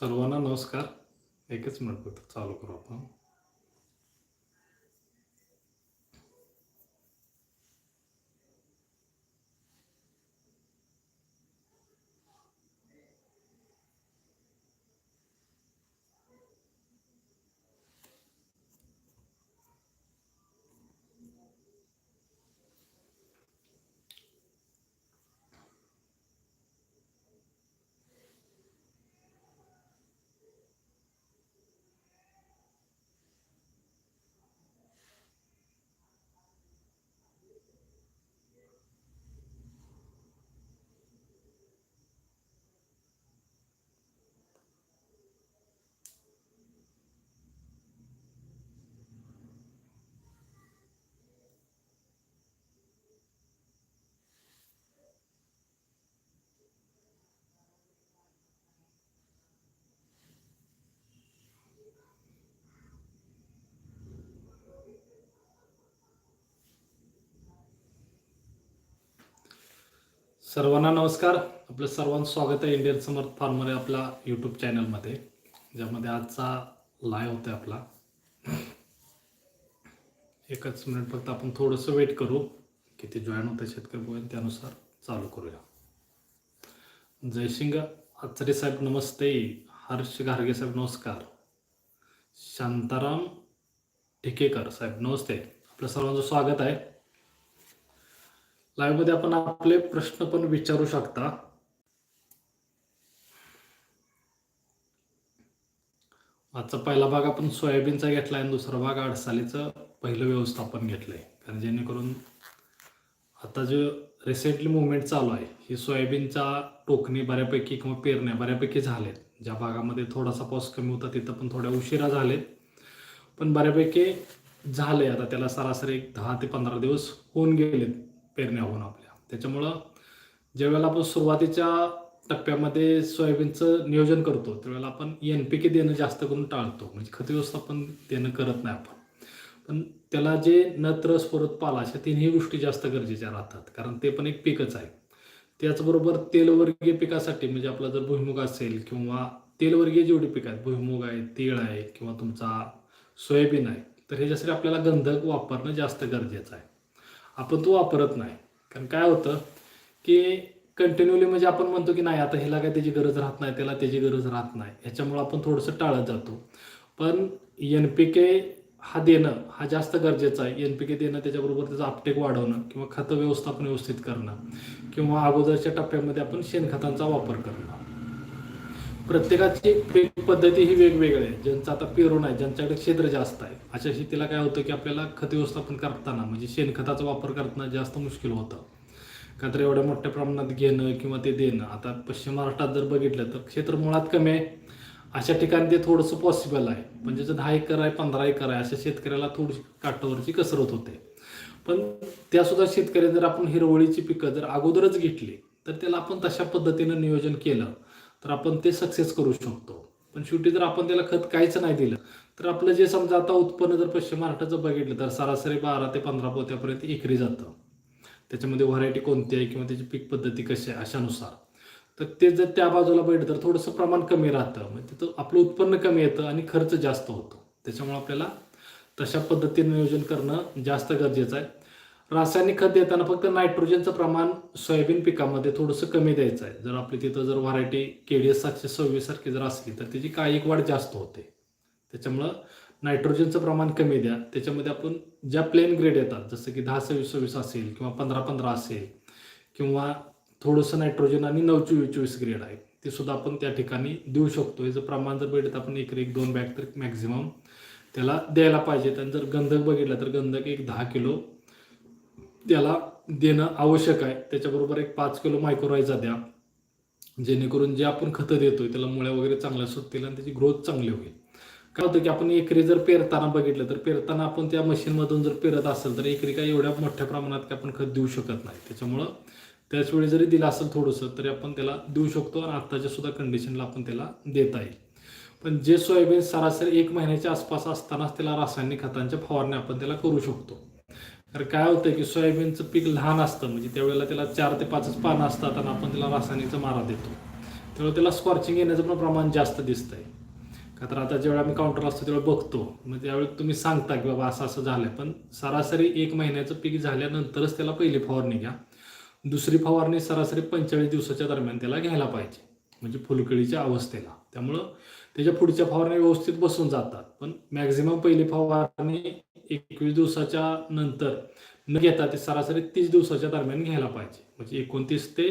सर्वांना नमस्कार. एकच मिनिट फक्त चालू करू आपण. सर्वांना नमस्कार. आपलं सर्वांचं स्वागत आहे इंडियन समर्थ फार्मर या आपल्या यूट्यूब चॅनलमध्ये ज्यामध्ये आजचा लाईव्ह होता आपला. एकच मिनिट फक्त आपण थोडंसं वेट करू. किती जॉईन होतं शेतकरी बघून त्यानुसार चालू करूया. जयसिंग आचार्य साहेब नमस्ते. हर्ष घारगे साहेब नमस्कार. शांताराम ठिकेकर साहेब नमस्ते. आपलं सर्वांचं स्वागत आहे. लाईव्हमध्ये आपण आपले प्रश्न पण विचारू शकता. आजचा पहिला भाग आपण सोयाबीनचा घेतला आणि दुसरा भाग अडसालीचं पहिलं व्यवस्थापन घेतलंय. कारण जेणेकरून आता जे रिसेंटली मुवमेंट चालू आहे ही सोयाबीनच्या टोकणी बऱ्यापैकी किंवा पेरण्या बऱ्यापैकी झालेत. ज्या भागामध्ये थोडासा पाऊस कमी होता तिथं पण थोड्या उशिरा झालेत. पण बऱ्यापैकी झाले आता त्याला सरासरी एक दहा ते पंधरा दिवस होऊन गेलेत. पेरण्या होऊन आपल्या. त्याच्यामुळं ज्यावेळेला आपण सुरुवातीच्या टप्प्यामध्ये सोयाबीनचं नियोजन करतो त्यावेळेला आपण एन पी के देणं जास्त करून टाळतो. म्हणजे खत व्यवस्थापन देणं करत नाही आपण. पण त्याला जे नत्र स्फुरत पाला अशा तिन्ही गोष्टी जास्त गरजेच्या राहतात. कारण ते पण एक पीकच आहे. त्याचबरोबर तेलवर्गीय पिकासाठी म्हणजे आपला जर भुईमुग असेल किंवा तेलवर्गीय जेवढी पिकं आहेत भुईमुग आहे तीळ आहे किंवा तुमचा सोयाबीन आहे तर ह्याच्यासाठी आपल्याला गंधक वापरणं जास्त गरजेचं आहे. आपण तो वापरत नाही. कारण काय होतं की कंटिन्युअली म्हणजे आपण म्हणतो की नाही आता ह्याला काय त्याची गरज राहत नाही त्याला त्याची गरज राहत नाही. ह्याच्यामुळे आपण थोडंसं टाळत जातो. पण एन पी के हा देणं हा जास्त गरजेचा आहे. एन पी के देणं त्याच्याबरोबर त्याचं आपटेक वाढवणं किंवा खतं व्यवस्थापन व्यवस्थित करणं किंवा अगोदरच्या टप्प्यामध्ये आपण शेणखतांचा वापर करणं. प्रत्येकाची पीक पद्धती ही वेगवेगळी आहे. ज्यांचं आता पेरून आहे ज्यांच्याकडे क्षेत्र जास्त आहे अशा शेतीला काय होतं की आपल्याला खत व्यवस्थापन करताना म्हणजे शेणखताचा वापर करताना जास्त मुश्किल होतं. का तर एवढ्या मोठ्या प्रमाणात घेणं किंवा ते देणं. आता पश्चिम महाराष्ट्रात जर बघितलं तर क्षेत्र मुळात कमी आहे. अशा ठिकाणी ते थोडंसं पॉसिबल आहे. म्हणजे जर दहा एकर आहे पंधरा एकर आहे अशा शेतकऱ्याला थोडीशी काठावरची कसरत होते. पण त्यासुद्धा शेतकरी जर आपण हिरवळीची पिकं जर अगोदरच घेतली तर त्याला आपण तशा पद्धतीनं नियोजन केलं. तर आपण ते सक्सेस करू शकतो. पण शेवटी जर आपण त्याला खत काहीच नाही दिलं तर आपलं जे समजा आता उत्पन्न जर पश्चिम महाराष्ट्राचं बघितलं तर सरासरी बारा ते पंधरा पोत्यापर्यंत एकरी जातं. त्याच्यामध्ये व्हरायटी कोणती आहे किंवा त्याची पीक पद्धती कशी आहे अशानुसार. तर ते जर त्या बाजूला बघितलं तर थोडंसं प्रमाण कमी राहतं. म्हणजे तिथं आपलं उत्पन्न कमी येतं आणि खर्च जास्त होतो. त्याच्यामुळे आपल्याला तशा पद्धतीने नियोजन करणं जास्त गरजेचं आहे. रासायनिक खत देताना फक्त नायट्रोजनचं प्रमाण सोयाबीन पिकामध्ये थोडंसं कमी द्यायचं आहे. जर आपली तिथं जर व्हरायटी केडीएस सातशे सव्वीस सारखी जर असली तर त्याची कायिक वाढ जास्त होते. त्याच्यामुळं नायट्रोजनचं प्रमाण कमी द्या. त्याच्यामध्ये आपण ज्या प्लेन ग्रेड येतात जसं की दहा सव्वीस सव्वीस असेल किंवा पंधरा पंधरा असेल किंवा थोडंसं नायट्रोजन आणि नऊ चोवीस चोवीस ग्रेड आहे ते सुद्धा आपण त्या ठिकाणी देऊ शकतो. याचं प्रमाण जर बघितलं तर आपण एक एक दोन बॅग तर मॅक्झिमम त्याला द्यायला पाहिजे आणि जर गंधक बघितलं तर गंधक एक दहा किलो त्याला देणं आवश्यक आहे. त्याच्याबरोबर एक पाच किलो मायक्रोरायझा द्या. जेणेकरून जे आपण खतं देतोय त्याला मुळ्या वगैरे चांगल्या सुटतील आणि त्याची ग्रोथ चांगली होईल. काय होतं की आपण एकरी जर पेरताना बघितलं तर पेरताना आपण त्या मशीनमधून जर पेरत असेल तर एकरी काय एवढ्या मोठ्या प्रमाणात काय आपण खत देऊ शकत नाही. त्याच्यामुळं त्याच वेळी जरी दिलं असेल थोडंसं तरी आपण त्याला देऊ शकतो आणि आत्ताच्या सुद्धा कंडिशनला आपण त्याला देता येईल. पण जे सोयाबीन सरासरी एक महिन्याच्या आसपास असतानाच त्याला रासायनिक खतांच्या फवारण्या आपण त्याला करू शकतो. तर काय होतं की सोयाबीनचं पीक लहान असतं म्हणजे त्यावेळेला त्याला चार ते पाचच पानं असतात आणि आपण त्याला रासायनिकचा मारा देतो. त्यामुळे त्याला स्कॉर्चिंग येण्याचं पण प्रमाण जास्त दिसतंय. का तर आता जेव्हा आम्ही काउंटर असतो तेव्हा बघतो. मग त्यावेळी तुम्ही सांगता की बाबा असं असं झालं पण सरासरी एक महिन्याचं पीक झाल्यानंतरच त्याला पहिली फवारणी घ्या. दुसरी फवारणी सरासरी पंचेचाळीस दिवसाच्या दरम्यान त्याला घ्यायला पाहिजे. म्हणजे फुलकळीच्या अवस्थेला. त्यामुळं त्याच्या पुढच्या फवारण्या व्यवस्थित बसून जातात. पण मॅक्झिमम पहिली फवारणी एकवीस दिवसाच्या नंतर न घेता ते सरासरी तीस दिवसाच्या दरम्यान घ्यायला पाहिजे. म्हणजे एकोणतीस ते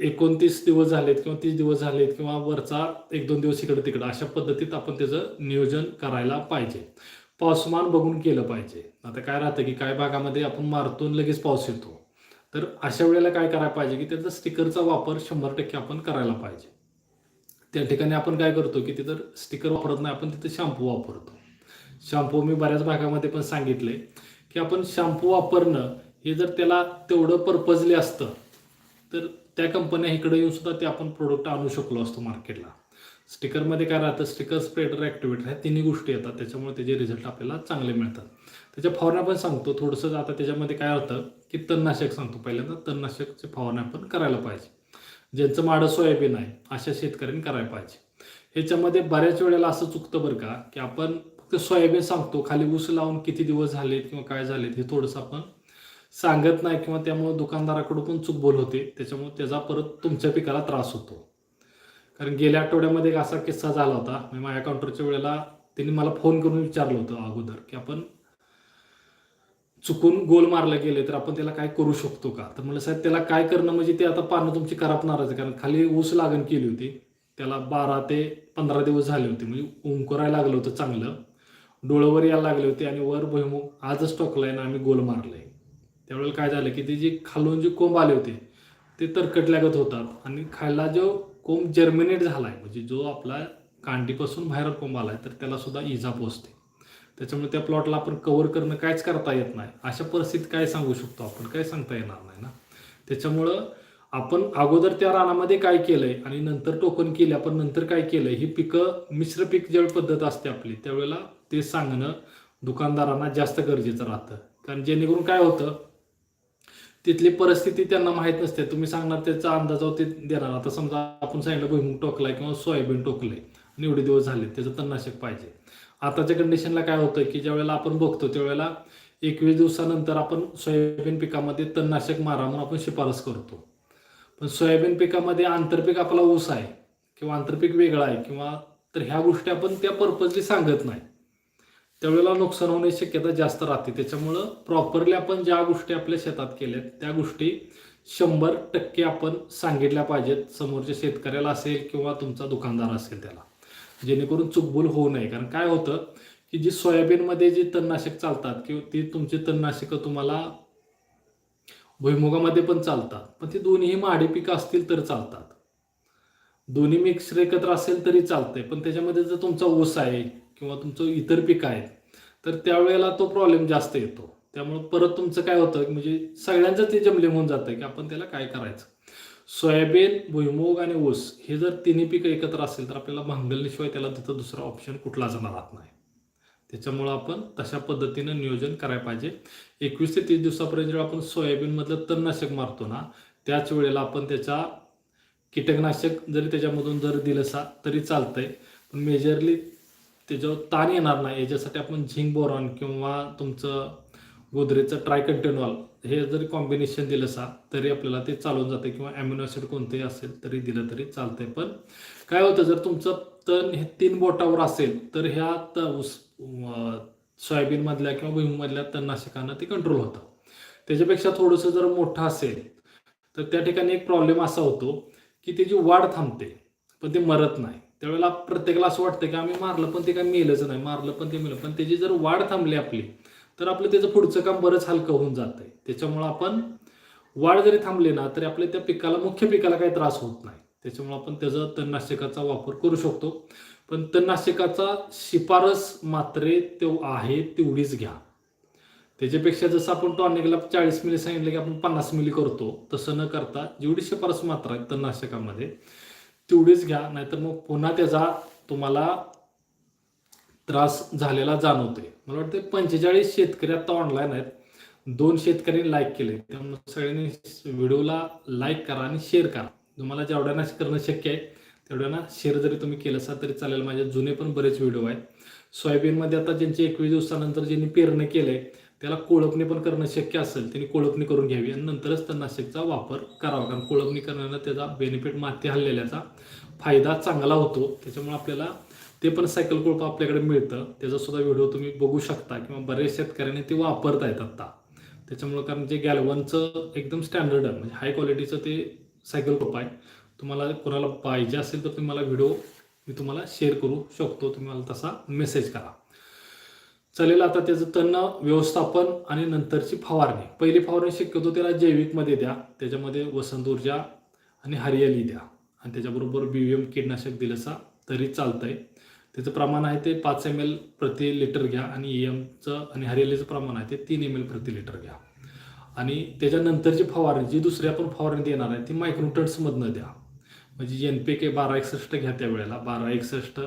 एकोणतीस दिवस झालेत किंवा तीस दिवस झालेत किंवा वरचा एक दोन दिवस इकडे तिकडं अशा पद्धतीत आपण त्याचं नियोजन करायला पाहिजे. पाऊसमान बघून केलं पाहिजे. आता काय राहतं की काय भागामध्ये आपण मारतो आणि लगेच पाऊस येतो. तर अशा वेळेला काय करायला पाहिजे की त्याचा स्टिकरचा वापर शंभर टक्के आपण करायला पाहिजे. त्या ठिकाणी आपण काय करतो की तिथं स्टिकर वापरत नाही आपण तिथं शॅम्पू वापरतो. शॅम्पू मी बऱ्याच भागामध्ये पण सांगितले की आपण शॅम्पू वापरणं हे जर त्याला तेवढं पर्पजले असतं तर त्या कंपन्या इकडे येऊन सुद्धा ते आपण प्रोडक्ट आणू शकलो असतो मार्केटला स्टिकरमध्ये काय राहतं? स्टिकर स्प्रेडर ॲक्टिवेटर ह्या तिन्ही गोष्टी येतात. त्याच्यामुळे त्याचे रिझल्ट आपल्याला चांगले मिळतात. त्याच्या फवारण्या पण सांगतो. थोडंसं आता त्याच्यामध्ये काय होतं की तणनाशक सांगतो पहिल्यांदा. तणनाशकचे फवारण्या पण करायला पाहिजे. ज्यांचं माडं सोयाबीन आहे अशा शेतकऱ्यांनी करायला पाहिजे. ह्याच्यामध्ये बऱ्याच वेळेला असं चुकतं बरं का की आपण फक्त सोयाबीन सांगतो खाली ऊस लावून किती दिवस झालेत किंवा काय झालेत हे थोडंसं आपण सांगत नाही किंवा त्यामुळे दुकानदाराकडून पण चूकबोल होते त्याच्यामुळे त्याचा परत तुमच्या पिकाला त्रास होतो. कारण गेल्या आठवड्यामध्ये एक असा किस्सा झाला होता मी माझ्या काउंटरच्या वेळेला त्यांनी मला फोन करून विचारलं होतं अगोदर की आपण चुकून गोल मारलं गेले तर आपण त्याला काय करू शकतो का? तर म्हणलं साहेब त्याला काय करणं म्हणजे ते आता पानं तुमची करापणारच आहे कारण खाली ऊस लागण केली होती त्याला बारा ते पंधरा दिवस झाले होते म्हणजे उंकरायला लागलं होतं चांगलं. डोळ्यावर यायला लागले होते आणि वर भुईमुग आजच टोकलाय ना आम्ही गोल मारलंय. त्यावेळेला काय झालं की ते जे खालून जे कोंब आले होते ते तरकटल्यागत होतात आणि खायला जो कोंब जर्मिनेट झालाय म्हणजे जो आपला कांडीपासून बाहेर कोंब आलाय तर त्याला सुद्धा इजा पोचते त्याच्यामुळे त्या प्लॉटला आपण कव्हर करणं काहीच करता येत नाही. अशा परिस्थितीत काय सांगू शकतो आपण? काय सांगता येणार नाही ना? त्याच्यामुळं आपण अगोदर त्या रानामध्ये काय केलंय आणि नंतर टोकन केले आपण नंतर काय केलंय ही पिकं मिश्र पीक ज्यावेळी पद्धत असते आपली. त्यावेळेला ते सांगणं दुकानदारांना जास्त गरजेचं राहतं. कारण जेणेकरून काय होतं तिथली परिस्थिती त्यांना माहीत नसते. तुम्ही सांगणार त्याचा अंदाजावर ते देणार. आता समजा आपण सांगितलं भुईमुग टोकलाय किंवा सोयाबीन टोकलंय. आणि एवढे दिवस झाले त्याचं तणनाशक पाहिजे. आताच्या कंडिशनला काय होतं की ज्या वेळेला आपण बघतो त्यावेळेला एकवीस दिवसानंतर आपण सोयाबीन पिकामध्ये तणनाशक मारा म्हणून आपण शिफारस करतो. पण सोयाबीन पिकामध्ये आंतरपीक आपला ऊस आहे किंवा आंतरपीक वेगळा आहे किंवा तर ह्या गोष्टी आपण त्या पर्पजली सांगत नाही. त्यावेळेला नुकसान होण्याची शक्यता जास्त राहते. त्याच्यामुळं प्रॉपरली आपण ज्या गोष्टी आपल्या शेतात केल्यात त्या गोष्टी शंभर टक्के आपण सांगितल्या पाहिजेत. समोरच्या शेतकऱ्याला असेल किंवा तुमचा दुकानदार असेल त्याला. जेणेकरून चुकबुल होऊ नये. कारण काय होतं की जी सोयाबीनमध्ये जी तणनाशक चालतात किंवा ती तुमची तणनाशकं तुम्हाला भुईमुगामध्ये पण चालतात पण ती दोन्ही माडी पिकं असतील तर चालतात. दोन्ही मिक्स एकत्र असेल तरी चालतंय. पण त्याच्यामध्ये जर तुमचा ऊस आहे किंवा तुमचं इतर पिकं आहेत तर त्यावेळेला तो प्रॉब्लेम जास्त येतो. त्यामुळे परत तुमचं काय होतं म्हणजे सगळ्यांचं ते जमले होऊन जातं की आपण त्याला काय करायचं? सोयाबीन भुईमूग आणि ऊस हे जर तिन्ही पिकं एकत्र असेल तर आपल्याला भांगलण्याशिवाय त्याला तिथं दुसरा ऑप्शन कुठलाच राहत नाही. त्याच्यामुळं आपण तशा पद्धतीनं नियोजन करायला पाहिजे. एकवीस ते तीस दिवसापर्यंत जेव्हा आपण सोयाबीनमधलं तणनाशक मारतो ना त्याच वेळेला आपण त्याचा कीटकनाशक जरी त्याच्यामधून जर दिलं सा तरी चालतंय. पण मेजरली त्याच्यावर ताण येणार नाही. याच्यासाठी आपण झिंक बोरॉन किंवा तुमचं गोदरेजचं ट्रायकंटेनॉल हे जरी कॉम्बिनेशन दिलं सा तरी आपल्याला ते चालून जाते किंवा अॅमिनो ॲसिड कोणतंही असेल तरी दिलं तरी चालतंय. पण काय होतं जर तुमचं तण हे तीन बोटावर असेल तर ह्या त उस सोयाबीनमधल्या किंवा भुईमधल्या तणनाशकांना ते कंट्रोल होतं. त्याच्यापेक्षा थोडंसं जर मोठं असेल तर त्या ठिकाणी एक प्रॉब्लेम असा होतो की त्याची वाढ थांबते पण ते मरत नाही. त्यावेळेला प्रत्येकाला असं वाटतं की आम्ही मारलं पण ते काय मेलंच नाही मारलं पण ते मेलं. पण त्याची जर वाढ थांबली आपली तर आपलं त्याचं पुढचं काम बरंच हलकं होऊन जातंय. त्याच्यामुळं आपण वाढ जरी थांबली ना तरी आपल्या त्या पिकाला मुख्य पिकाला काही त्रास होत नाही. त्याच्यामुळे आपण त्याचा तणनाशकाचा वापर करू शकतो. पण तणनाशकाचा शिफारस मात्रे तो आहे तेवढीच घ्या. त्याच्यापेक्षा जसं आपण टॉनिकला चाळीस मिली सांगितलं की आपण पन्नास मिली करतो तसं न करता जेवढी शिफारस मात्रा आहे तणनाशकामध्ये तेवढीच घ्या नाहीतर मग पुन्हा त्याचा तुम्हाला त्रास झालेला जाणवतोय. मला वाटतं पंचेचाळीस शेतकरी आता ऑनलाईन आहेत. दोन शेतकऱ्यांनी लाईक केले. त्यामुळे सगळ्यांनी व्हिडिओला लाईक करा आणि शेअर करा. तुम्हाला जेवढ्यांना करणं शक्य आहे तेवढ्यांना शेअर जरी तुम्ही केलं असाल तरी चालेल. माझे जुने पण बरेच व्हिडिओ आहेत. सोयाबीनमध्ये आता ज्यांचे एकवीस दिवसानंतर ज्यांनी पेरणं केलं आहे त्याला कोळपणी पण करणं शक्य असेल त्यांनी कोळपणी करून घ्यावी. आणि नंतरच तणनाशकचा वापर करावा. कारण कोळपणी करण्यानं त्याचा बेनिफिट माती हल्लेल्याचा फायदा चांगला होतो. त्याच्यामुळे आपल्याला ते पण सायकल कोळप आपल्याकडे मिळतं. त्याचा सुद्धा व्हिडिओ तुम्ही बघू शकता किंवा बरेच शेतकऱ्यांनी ते वापरत आहेत आत्ता त्याच्यामुळं कारण जे गॅलवनचं एकदम स्टँडर्ड आहे म्हणजे हाय क्वालिटीचं ते सायकल कोळप आहे. तुम्हाला कोणाला पाहिजे असेल तर तुम्ही मला व्हिडिओ मी तुम्हाला शेअर करू शकतो. तुम्ही मला तसा मेसेज करा. चालेल आता त्याचं तण व्यवस्थापन आणि नंतरची फवारणी. पहिली फवारणी शक्यतो त्याला जैविकमध्ये द्या त्याच्यामध्ये वसंत ऊर्जा आणि हरियाली द्या. आणि त्याच्याबरोबर बी एम कीटनाशक दिलंसा तरी चालतंय. त्याचं प्रमाण आहे ते पाच एम एल प्रति लिटर घ्या आणि ई एमचं आणि हरियालीचं प्रमाण आहे ते तीन एम एल प्रति लिटर घ्या. आणि त्याच्यानंतरची फवारणी जी दुसरी आपण फवारणी देणार आहे ती मायक्रोटन्समधनं द्या. म्हणजे एन पी के बारा एकसष्ट घ्या त्या वेळेला बारा एकसष्ट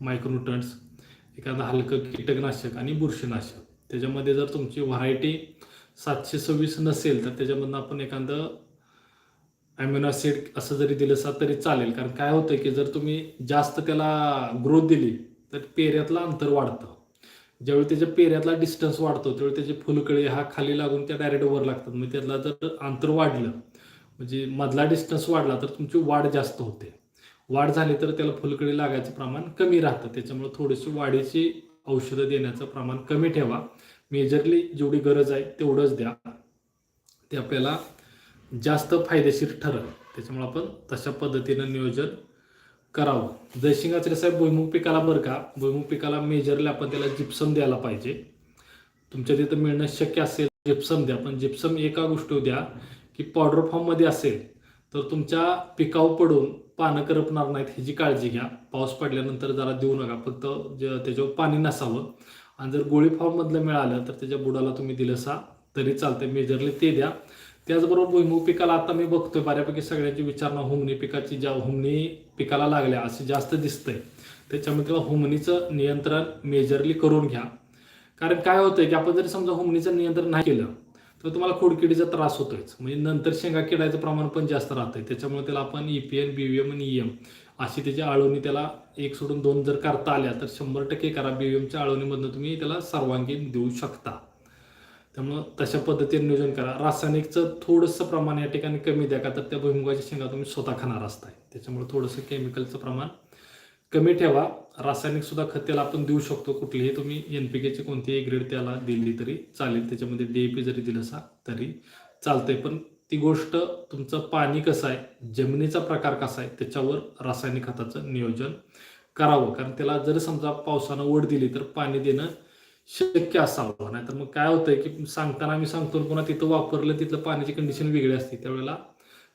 मायक्रोटन्स एखादं हलकं कीटकनाशक आणि बुरशीनाशक. त्याच्यामध्ये जर तुमची व्हरायटी सातशे सव्वीस नसेल तर त्याच्यामधनं आपण एखादं ॲम्युनो असं जरी दिलं असं तरी चालेल. कारण काय होतं की जर तुम्ही जास्त त्याला ग्रोथ दिली तर पेऱ्यातलं अंतर वाढतं. ज्यावेळी त्याच्या पेऱ्यातला डिस्टन्स वाढतो त्यावेळी त्याचे फुलकळे हा खाली लागून त्या डायरेक्ट वर लागतात. मग त्यातला जर अंतर वाढलं म्हणजे मधला डिस्टन्स वाढला तर तुमची वाढ जास्त होते. वाढ झाली तर त्याला फुलकडी लागायचं प्रमाण कमी राहतं. त्याच्यामुळे थोडीशी वाढीची औषधं देण्याचं प्रमाण कमी ठेवा. मेजरली जेवढी गरज आहे तेवढंच द्या. ते आपल्याला जास्त फायदेशीर ठरल. त्याच्यामुळे आपण तशा पद्धतीनं नियोजन करावं. जयशिंगाचे कसं आहे भुईमुग पिकाला बरं का? भुईमुग पिकाला मेजरली आपण त्याला जिप्सम द्यायला पाहिजे. तुमच्या तिथं मिळणं शक्य असेल जिप्सम द्या. पण जिप्सम एका गोष्टी द्या की पावडर फॉर्ममध्ये असेल तर तुमच्या पिकावर पडून पानं करपणार नाहीत ह्याची काळजी घ्या. पाऊस पडल्यानंतर जरा देऊ नका. फक्त ज त्याच्यावर पाणी नसावं. आणि जर गोळी फॉर्ममधलं मिळालं तर त्याच्या बुडाला तुम्ही दिलंसा तरी चालतंय. मेजरली ते द्या. त्याचबरोबर भुईमुग पिकाला आता मी बघतोय बऱ्यापैकी सगळ्यांची विचारणा हुमणी पिकाची ज्या हुमणी पिकाला लागल्या असं जास्त दिसतंय. त्याच्यामुळे तेव्हा हुमणीचं नियंत्रण मेजरली करून घ्या. कारण काय होतंय की आपण जरी समजा हुमणीचं नियंत्रण नाही केलं तर तुम्हाला खोडकिडीचा त्रास होतोयच. म्हणजे नंतर शेंगा किडायचं प्रमाण पण जास्त राहतंय. त्याच्यामुळे त्याला आपण E P N B V M आणि ई एम अशी त्याची आळवणी त्याला एक सोडून दोन जर करता आल्या तर शंभर टक्के करा. बी व्ही एमच्या आळवणीमधनं तुम्ही त्याला सर्वांगीण देऊ शकता. त्यामुळं तशा पद्धतीने नियोजन करा. रासायनिकचं थोडंसं प्रमाण या ठिकाणी कमी द्या का तर त्या भुईमुगाच्या शेंगा तुम्ही स्वतः खाणार असताय. त्याच्यामुळे थोडंसं केमिकलचं प्रमाण कमी ठेवा. रासायनिक सुद्धा खत त्याला आपण देऊ शकतो कुठलीही. तुम्ही एन पी केची कोणतीही ग्रेड त्याला दिली तरी चालेल. त्याच्यामध्ये डी ए पी जरी दिलं असा तरी चालतंय. पण ती गोष्ट तुमचं पाणी कसं आहे जमिनीचा प्रकार कसा आहे त्याच्यावर रासायनिक खताचं नियोजन करावं. कारण त्याला जर समजा पावसानं ओढ दिली तर पाणी देणं शक्य असावं. नाही तर मग काय होतंय की सांगताना मी सांगतो आणि पुन्हा तिथं वापरलं तिथलं पाण्याची कंडिशन वेगळी असते. त्यावेळेला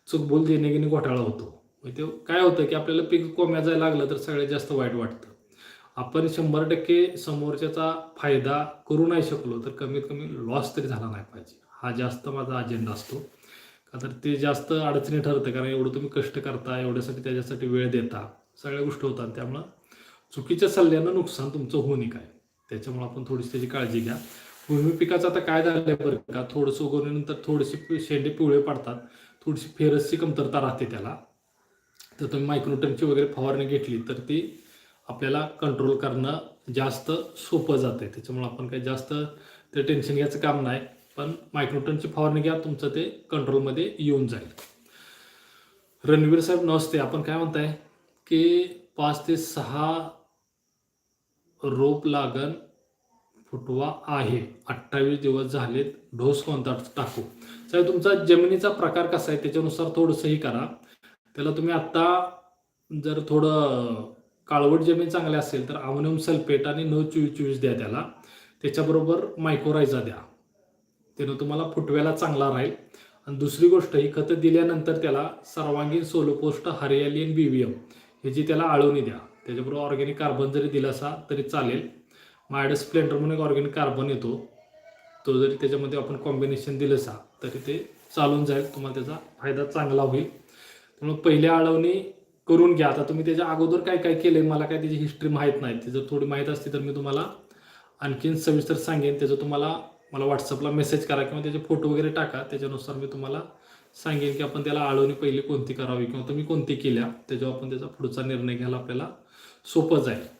चुकबोल देणे घेणे घोटाळा होतो. ते काय होतं की आपल्याला पीक कोम्या जायला लागलं तर सगळ्यात जास्त वाईट वाटतं. आपण शंभर टक्के समोरच्याचा फायदा करू नाही शकलो तर कमीत कमी लॉस तरी झाला नाही पाहिजे. हा जास्त माझा अजेंडा असतो. का तर ते जास्त अडचणी ठरतं कारण एवढं तुम्ही कष्ट करता एवढ्यासाठी त्याच्यासाठी वेळ देता सगळ्या गोष्टी होतात. त्यामुळं चुकीच्या सल्ल्यानं नुकसान तुमचं होऊ नये काय. त्याच्यामुळे आपण थोडीशी त्याची काळजी घ्या. भूमी पिकाचं आता काय झालंय बरं का? थोडंसं उगवल्यानंतर थोडीशी शेंडे पिवळे पडतात. थोडीशी फेरसची कमतरता राहते त्याला. तर तुम्ही मायक्रोटनची वगैरे फवारणी घेतली तर ती आपल्याला कंट्रोल करणं जास्त सोपं जातं आहे त्याच्यामुळे आपण काही जास्त ते टेन्शन घ्यायचं काम नाही. पण मायक्रोटनची फवारणी घ्या तुमचं ते कंट्रोलमध्ये येऊन जाईल. रणवीर साहेब नमस्ते. आपण काय म्हणताय? की पाच ते सहा रोप लागण फुटवा आहे. अठ्ठावीस दिवस झालेत ढोस कोणता टाकू? साहेब तुमचा जमिनीचा प्रकार कसा आहे? त्याच्यानुसार थोडंसंही करा. त्याला तुम्ही आत्ता जर थोडं काळवट जमीन चांगली असेल तर अमोनियम सल्फेट आणि नऊ चोवीस चोवीस द्या त्याला. त्याच्याबरोबर मायक्रोरायझा द्या. त्यानं तुम्हाला फुटव्याला चांगला राहील. आणि दुसरी गोष्ट ही खतं दिल्यानंतर त्याला सर्वांगीण सोलोपोस्ट हरियाली आणि बी व्ही एम ह्याची त्याला आळवणी द्या. त्याच्याबरोबर ऑर्गॅनिक कार्बन जरी दिला असा तरी चालेल. मायड स्प्लेंडर म्हणून एक ऑर्गॅनिक कार्बन येतो. तो जरी त्याच्यामध्ये आपण कॉम्बिनेशन दिलं असा तरी ते चालून जाईल. तुम्हाला त्याचा फायदा चांगला होईल. त्यामुळे पहिल्या आळवणी करून घ्या. आता तुम्ही त्याच्या अगोदर काय काय केलंय मला काय त्याची हिस्ट्री माहीत नाही. ती जर थोडी माहीत असती तर मी तुम्हाला आणखीन सविस्तर सांगेन. त्याचं तुम्हाला मला व्हॉट्सअपला मेसेज करा किंवा त्याचे फोटो वगैरे टाका. त्याच्यानुसार मी तुम्हाला सांगेन की आपण त्याला आळवणी पहिली कोणती करावी किंवा तुम्ही कोणती केल्या. त्याच्यावर आपण त्याचा पुढचा निर्णय घ्यायला आपल्याला सोपं जाईल.